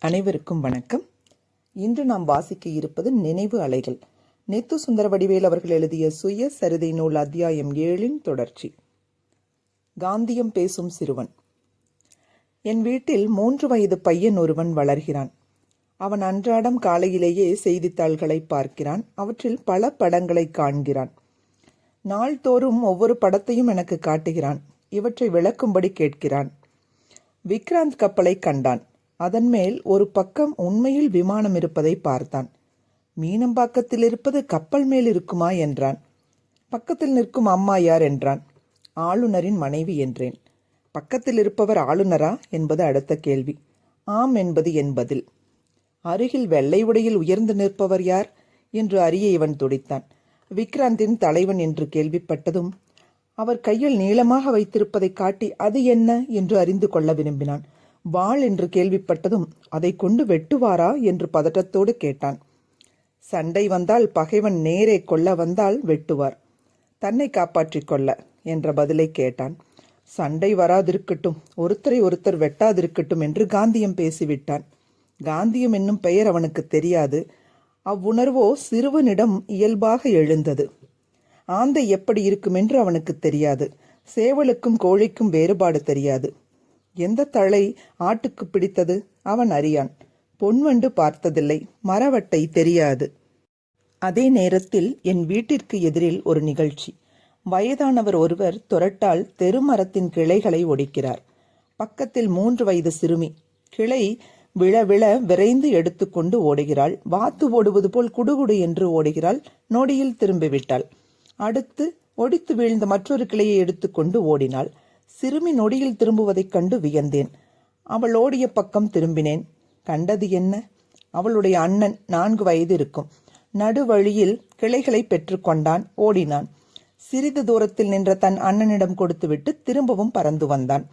அனைவருக்கும் வணக்கம். இன்று நாம் வாசிக்க இருப்பது நினைவு அலைகள். நெத்து சுந்தர வடிவேல் அவர்கள் எழுதிய சுய சரிதை நூல் அத்தியாயம் ஏழின் தொடர்ச்சி. காந்தியம் பேசும் சிறுவன். என் வீட்டில் மூன்று வயது பையன் ஒருவன் வளர்கிறான். அவன் அன்றாடம் காலையிலேயே செய்தித்தாள்களை பார்க்கிறான். அவற்றில் பல படங்களை காண்கிறான். நாள்தோறும் ஒவ்வொரு படத்தையும் எனக்கு காட்டுகிறான். இவற்றை விளக்கும்படி கேட்கிறான். விக்ராந்த் கப்பலை கண்டான். அதன் மேல் ஒரு பக்கம் உண்மையில் விமானம் இருப்பதை பார்த்தான். மீனம்பாக்கத்தில் இருப்பது கப்பல் மேல் இருக்குமா என்றான். பக்கத்தில் நிற்கும் அம்மா யார் என்றான். ஆளுநரின் மனைவி என்றேன். பக்கத்தில் இருப்பவர் ஆளுநரா என்பது அடுத்த கேள்வி. ஆம் என்பது என் பதில். அருகில் வெள்ளை உடையில் உயர்ந்து நிற்பவர் யார் என்று அறிய இவன் துடித்தான். விக்ராந்தின் தலைவன் என்று கேள்விப்பட்டதும் அவர் கையில் நீளமாக வைத்திருப்பதை காட்டி அது என்ன என்று அறிந்து கொள்ள விரும்பினான். வாள் என்று கேள்விப்பட்டதும் அதை கொண்டு வெட்டுவாரா என்று பதட்டத்தோடு கேட்டான். சண்டை வந்தால் பகைவன் நேரே கொல்ல வந்தால் வெட்டுவார். தன்னை காப்பாற்றிக் கொள்ள என்ற பதிலை கேட்டான். சண்டை வராதிருக்கட்டும் ஒருத்தரை ஒருத்தர் வெட்டாதிருக்கட்டும் என்று காந்தியம் பேசிவிட்டான். காந்தியம் என்னும் பெயர் அவனுக்கு தெரியாது. அவ்வுணர்வோ சிறுவனிடம் இயல்பாக எழுந்தது. ஆந்தை எப்படி இருக்கும் என்று அவனுக்கு தெரியாது. சேவலுக்கும் கோழிக்கும் வேறுபாடு தெரியாது. எந்த தழை ஆட்டுக்கு பிடித்தது? அவன் அறியான். பொன்வண்டு பார்த்ததில்லை. மரவட்டை தெரியாது. அதே நேரத்தில் என் வீட்டிற்கு எதிரில் ஒரு நிகழ்ச்சி. வயதானவர் ஒருவர் துரட்டால் தெருமரத்தின் கிளைகளை ஒடிக்கிறார். பக்கத்தில் மூன்று வயது சிறுமி. கிளை விழ விழ விரைந்து எடுத்துக்கொண்டு ஓடுகிறாள். வாத்து ஓடுவது போல் குடுகுடு என்று ஓடுகிறாள். நொடியில் திரும்பிவிட்டாள். அடுத்து ஒடித்து வீழ்ந்த மற்றொரு கிளையை எடுத்துக்கொண்டு ஓடினாள். சிறுமி நொடியில் திரும்புவதைக் கண்டு வியந்தேன். அவள் ஓடிய பக்கம் திரும்பினேன். கண்டது என்ன? அவளுடைய அண்ணன் நான்கு வயது இருக்கும். நடுவழியில் கிளைகளை பெற்றுக்கொண்டான் ஓடினான். சிறிது தூரத்தில் நின்ற தன் அண்ணனிடம் கொடுத்துவிட்டு திரும்பவும் பறந்து வந்தான்.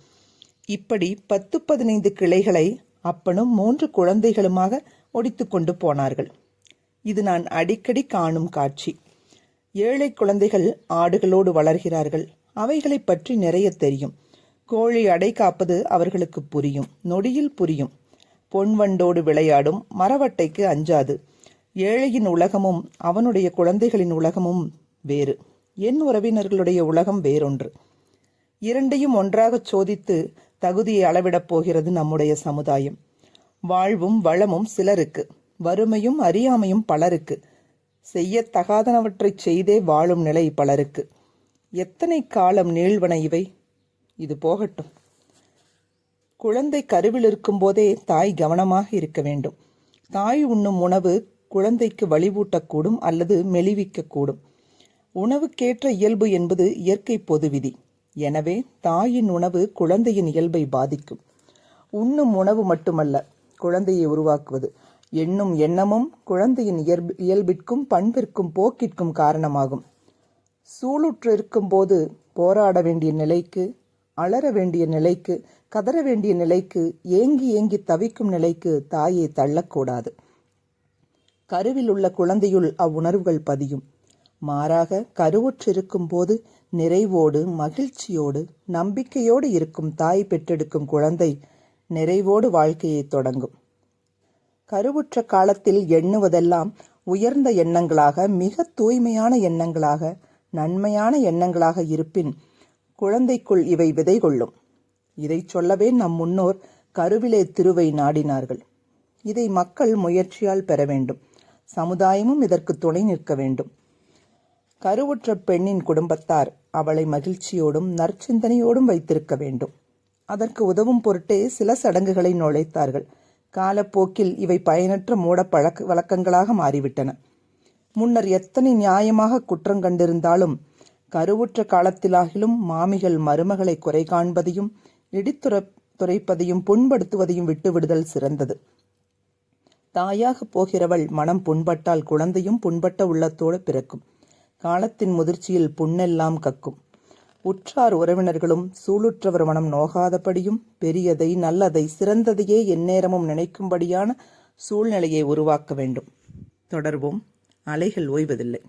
இப்படி பத்து பதினைந்து கிளைகளை அப்பனும் மூன்று குழந்தைகளுமாக ஒடித்து கொண்டு போனார்கள். இது நான் அடிக்கடி காணும் காட்சி. ஏழை குழந்தைகள் ஆடுகளோடு வளர்கிறார்கள். அவைகளை பற்றி நிறைய தெரியும். கோழி அடை காப்பது அவர்களுக்கு புரியும். நொடியில் புரியும். பொன்வண்டோடு விளையாடும் மரவட்டைக்கு அஞ்சாது. ஏழையின் உலகமும் அவனுடைய குழந்தைகளின் உலகமும் வேறு. என் உறவினர்களுடைய உலகம் வேறொன்று. இரண்டையும் ஒன்றாகச் சோதித்து தகுதியை அளவிடப் போகிறது நம்முடைய சமுதாயம். வாழ்வும் வளமும் சிலருக்கு. வறுமையும் அறியாமையும் பலருக்கு. செய்யத்தகாதனவற்றை செய்தே வாழும் நிலை பலருக்கு. எத்தனை காலம் நீள்வன இவை? இது போகட்டும். குழந்தை கருவில் இருக்கும்போதே தாய் கவனமாக இருக்க வேண்டும். தாய் உண்ணும் உணவு குழந்தைக்கு வழிவூட்டக்கூடும் அல்லது மெலிவிக்கக்கூடும். உணவுக்கேற்ற இயல்பு என்பது இயற்கை பொது விதி. எனவே தாயின் உணவு குழந்தையின் இயல்பை பாதிக்கும். உண்ணும் உணவு மட்டுமல்ல குழந்தையை உருவாக்குவது. எண்ணும் எண்ணமும் குழந்தையின் இயல்பிற்கும் பண்பிற்கும் போக்கிற்கும் காரணமாகும். சூளுற்று போது போராட வேண்டிய நிலைக்கு அலற வேண்டிய நிலைக்கு கதற வேண்டிய நிலைக்கு ஏங்கி ஏங்கி தவிக்கும் நிலைக்கு தாயை தள்ளக்கூடாது. கருவில் உள்ள குழந்தையுள் அவ்வுணர்வுகள் பதியும். மாறாக கருவுற்றிருக்கும் போது நிறைவோடு மகிழ்ச்சியோடு நம்பிக்கையோடு இருக்கும் தாய் பெற்றெடுக்கும் குழந்தை நிறைவோடு வாழ்க்கையை தொடங்கும். கருவுற்ற காலத்தில் எண்ணுவதெல்லாம் உயர்ந்த எண்ணங்களாக மிக தூய்மையான எண்ணங்களாக நன்மையான எண்ணங்களாக இருப்பின் குழந்தைக்குள் இவை விதை கொள்ளும். இதை சொல்லவே நம் முன்னோர் கருவிலே திருவை நாடினார்கள். இதை மக்கள் முயற்சியால் பெற வேண்டும். சமுதாயமும் இதற்கு துணை நிற்க வேண்டும். கருவுற்ற பெண்ணின் குடும்பத்தார் அவளை மகிழ்ச்சியோடும் நற்சிந்தனையோடும் வைத்திருக்க வேண்டும். அதற்கு உதவும் பொருட்டே சில சடங்குகளை நுழைத்தார்கள். காலப்போக்கில் இவை பயனற்ற மூட பழக்க வழக்கங்களாக மாறிவிட்டன. முன்னர் எத்தனை நியாயமாக குற்றம் கண்டிருந்தாலும் கருவுற்ற காலத்திலாகிலும் மாமிகள் மருமகளை குறை காண்பதையும் இடித்துற துரைப்பதையும் புண்படுத்துவதையும் விட்டுவிடுதல் சிறந்தது. தாயாக போகிறவள் மனம் புண்பட்டால் குழந்தையும் புண்பட்ட உள்ளத்தோடு பிறக்கும். காலத்தின் முதிர்ச்சியில் புண்ணெல்லாம் கக்கும். உற்றார் உறவினர்களும் சூளுற்றவர் மனம் நோகாதபடியும் பெரியதை நல்லதை சிறந்ததையே எந்நேரமும் நினைக்கும்படியான சூழ்நிலையை உருவாக்க வேண்டும். தொடர்வோம். அலைகள் ஓய்வதில்லை.